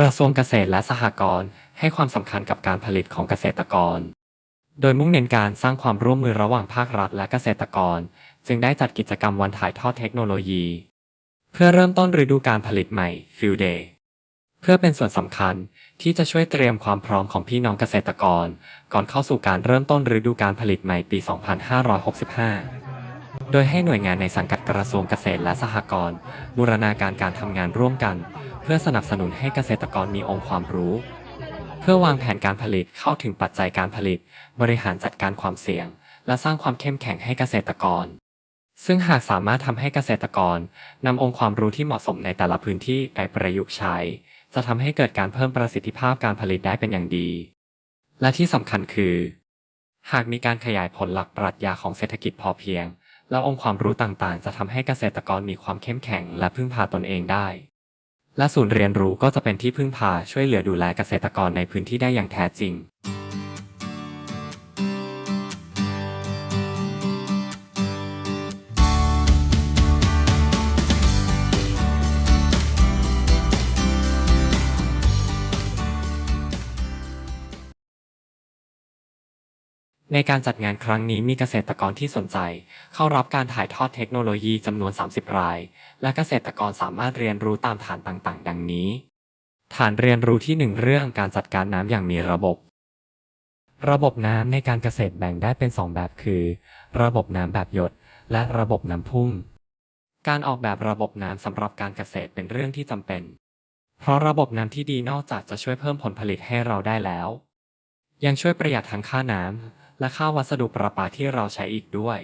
กระทรวงเกษตรและสหกรณ์ให้ความสำคัญกับการผลิตของเกษตรกร โดยมุ่งเน้นการสร้างความร่วมมือระหว่างภาครัฐและเกษตรกร จึงได้จัดกิจกรรมวันถ่ายทอดเทคโนโลยี เพื่อเริ่มต้นฤดูการผลิตใหม่ Field Day เพื่อเป็นส่วนสำคัญที่จะช่วยเตรียมความพร้อมของพี่น้องเกษตรกร ก่อนเข้าสู่การเริ่มต้นฤดูการผลิตใหม่ปี 2565 โดยให้หน่วยงานในสังกัดกระทรวงเกษตรและสหกรณ์บูรณาการการทำงานร่วมกัน พื่อสนับสนุนให้เกษตรกรมีองค์ความรู้ เพื่อวางแผนการผลิตเข้าถึงปัจจัยการผลิต บริหารจัดการความเสี่ยง และสร้างความเข้มแข็งให้เกษตรกร ซึ่งหากสามารถทำให้เกษตรกรนำองค์ความรู้ที่เหมาะสมในแต่ละพื้นที่ไปประยุกต์ใช้ จะทำให้เกิดการเพิ่มประสิทธิภาพการผลิตได้เป็นอย่างดี และที่สำคัญคือ หากมีการขยายผลหลักปรัชญาของเศรษฐกิจพอเพียงแล้วองค์ความรู้ต่างๆ จะทำให้เกษตรกรมีความเข้มแข็งและพึ่งพาตนเองได้ และศูนย์เรียนรู้ก็จะเป็นที่พึ่งพาช่วยเหลือดูแลเกษตรกรในพื้นที่ได้อย่างแท้จริง ในการจัดงานครั้งนี้มีเกษตรกรที่สนใจ เข้ารับการถ่ายทอดเทคโนโลยีจำนวน 30 ราย และเกษตรกรสามารถเรียนรู้ตามฐานต่างๆ ดังนี้ ฐานเรียนรู้ที่ 1 เรื่องการจัดการน้ำอย่างมีระบบ ระบบน้ำในการเกษตรแบ่งได้เป็น 2 แบบคือ ระบบน้ำแบบหยด และระบบน้ำพุ่ง การออกแบบระบบน้ำสำหรับการเกษตรเป็นเรื่องที่จำเป็น เพราะระบบน้ำที่ดีนอกจากจะช่วยเพิ่มผลผลิตให้เราได้แล้ว ยังช่วยประหยัดทั้งค่าน้ำ และค่าวัสดุประปาที่เราใช้อีกด้วย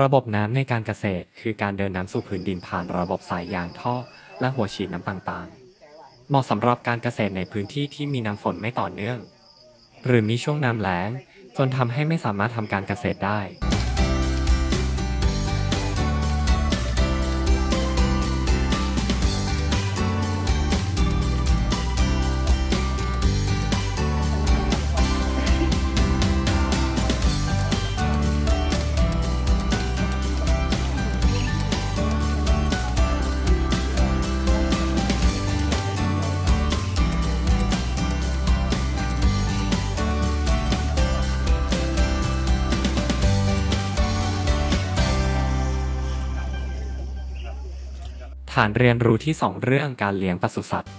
ระบบน้ำในการเกษตร คือการเดินน้ำสู่พื้นดินผ่านระบบสายยางท่อ และหัวฉีดน้ำต่างๆ เหมาะสำหรับการเกษตรในพื้นที่ที่มีน้ำฝนไม่ต่อเนื่อง หรือมีช่วงน้ำแล้งจนทำให้ไม่สามารถทำการเกษตรได้ ฐานเรียนรู้ที่ 2 เรื่องการเลี้ยงปศุสัตว์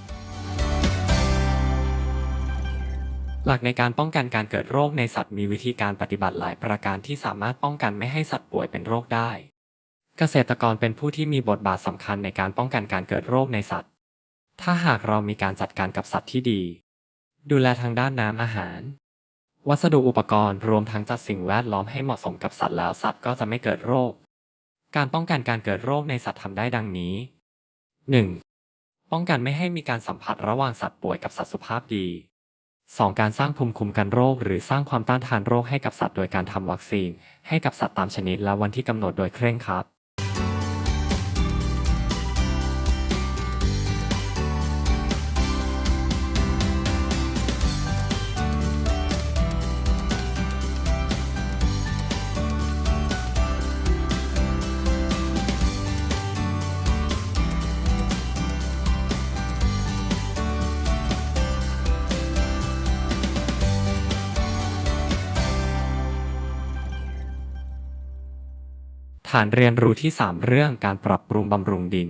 หลักในการป้องกันการเกิดโรคในสัตว์มีวิธีการปฏิบัติหลายประการที่สามารถป้องกันไม่ให้สัตว์ป่วยเป็นโรคได้ เกษตรกรเป็นผู้ที่มีบทบาทสำคัญในการป้องกันการเกิดโรคในสัตว์ ถ้าหากเรามีการจัดการกับสัตว์ที่ดี ดูแลทางด้านน้ำอาหาร วัสดุอุปกรณ์รวมทั้งจัดสิ่งแวดล้อมให้เหมาะสมกับสัตว์แล้วสัตว์ก็จะไม่เกิดโรค การป้องกันการเกิดโรคในสัตว์ทำได้ดังนี้ 1. ป้องกันไม่ให้มีการสัมผัสระหว่างสัตว์ป่วยกับสัตว์สุภาพดี 2. การสร้างภูมิคุ้มกันโรค หรือสร้างความต้านทานโรคให้กับสัตว์โดยการทำวัคซีน ให้กับสัตว์ตามชนิดและวันที่กำหนดโดยเคร่งครัดานเรียนรู้ที่ 3 เรื่องการปรับปรุงบำรุงดิน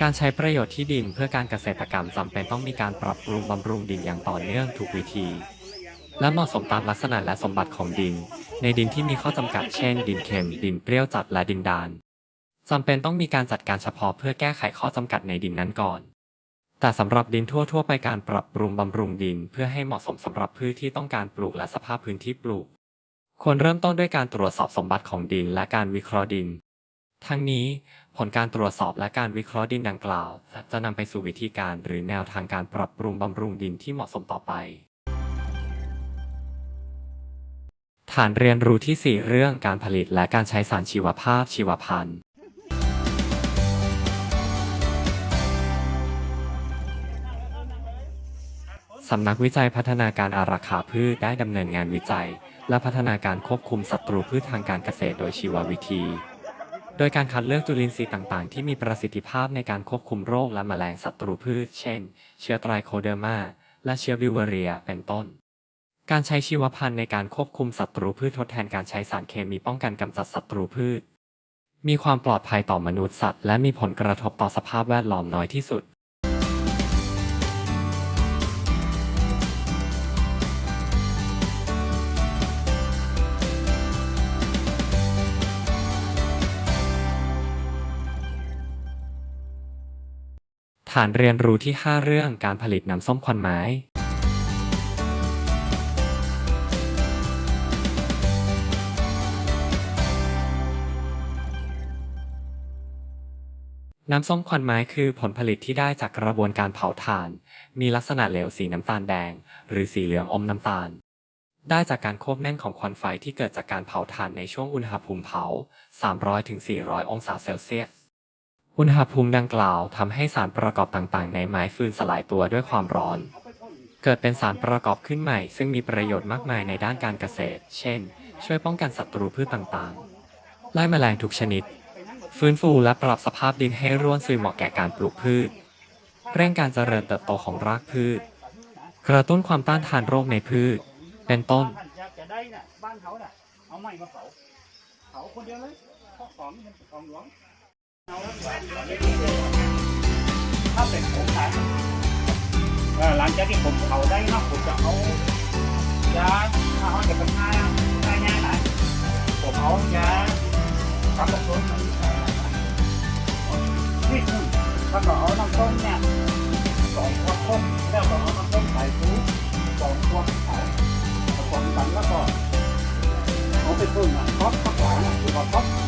การใช้ประโยชน์ที่ดินเพื่อการเกษตรกรรมจำเป็นต้องมีการปรับปรุงบำรุงดินอย่างต่อเนื่องทุกวิธี และเหมาะสมตามลักษณะและสมบัติของดิน ในดินที่มีข้อจำกัดเช่น ดินเค็ม ดินเปรี้ยวจัดและดินดาน จำเป็นต้องมีการจัดการเฉพาะเพื่อแก้ไขข้อจำกัดในดินนั้นก่อน แต่สำหรับดินทั่ว ๆ ไปการปรับปรุงบำรุงดินเพื่อให้เหมาะสมสำหรับพืชที่ต้องการปลูกและสภาพพื้นที่ปลูก ควรเริ่มต้นด้วยการตรวจสอบสมบัติของดินและการวิเคราะห์ดิน ทั้งนี้ผลการตรวจสอบและการวิเคราะห์ดินดังกล่าว จะนำไปสู่วิธีการหรือแนวทางการปรับปรุงบำรุงดินที่เหมาะสมต่อไป ฐานเรียนรู้ที่ 4 เรื่องการผลิตและการใช้สารชีวภาพชีวพันธุ์ สำนักวิจัยพัฒนาการอาราคาพืชได้ดำเนินงานวิจัย และพัฒนาการควบคุมศัตรูพืชทางการเกษตรโดยชีววิธี โดยการคัดเลือกจุลินทรีย์ต่างๆ ที่มีประสิทธิภาพในการควบคุมโรคและแมลงศัตรูพืช เช่น เชื้อไตรโคเดอร์มาและเชื้อวิวเรีย เป็นต้น การใช้ชีวพันธุ์ในการควบคุมศัตรูพืชทดแทนการใช้สารเคมีป้องกันกำจัดศัตรูพืช มีความปลอดภัยต่อมนุษย์สัตว์ และมีผลกระทบต่อสภาพแวดล้อมน้อยที่สุด ฐานเรียนรู้ที่ 5 เรื่องการผลิตน้ำส้มควันไม้ น้ำส้มควันไม้คือผลผลิตที่ได้จากกระบวนการเผาถ่าน มีลักษณะเหลวสีน้ำตาลแดง หรือสีเหลืองอมน้ำตาล ได้จากการควบแน่นของควันไฟที่เกิดจากการเผาถ่านในช่วงอุณหภูมิเผา 300-400 องศาเซลเซียส อุณหภูมิดังกล่าวทำให้สารประกอบต่างๆ ในไม้ฟืนสลายตัวด้วยความร้อน เกิดเป็นสารประกอบขึ้นใหม่ ซึ่งมีประโยชน์มากมายในด้านการเกษตร เช่น ช่วยป้องกันศัตรูพืชต่างๆ ไล่แมลงทุกชนิด ฟื้นฟูและปรับสภาพดินให้ร่วนซุยเหมาะแก่การปลูกพืช เร่งการเจริญเติบโตของรากพืช กระตุ้นความต้านทานโรคในพืช เป็นต้นท่านอากจะได้น่ะบ้านเขาน่ะเอาไม้มาเผาเผาคนเดียวเลยเพราะของมันเป็นของหลวง ถ้าเป็นผมนะเอ่อหลังจากที่ผมเผาได้เนาะผมจะเอายาถ้าเขาจะเป็นง่ายง่ายง่ายนผมเอายาทำกับต้นนี่คือถ้าเราเอาน้ำต้มเนี่ยสองขวดต้มแล้วก็เอาน้ำต้มใส่ฟูสองขวดเผาผสมกันแล้วก็เอาไปพึ่งอะท็อปท็อปหวานคือว่าท็อป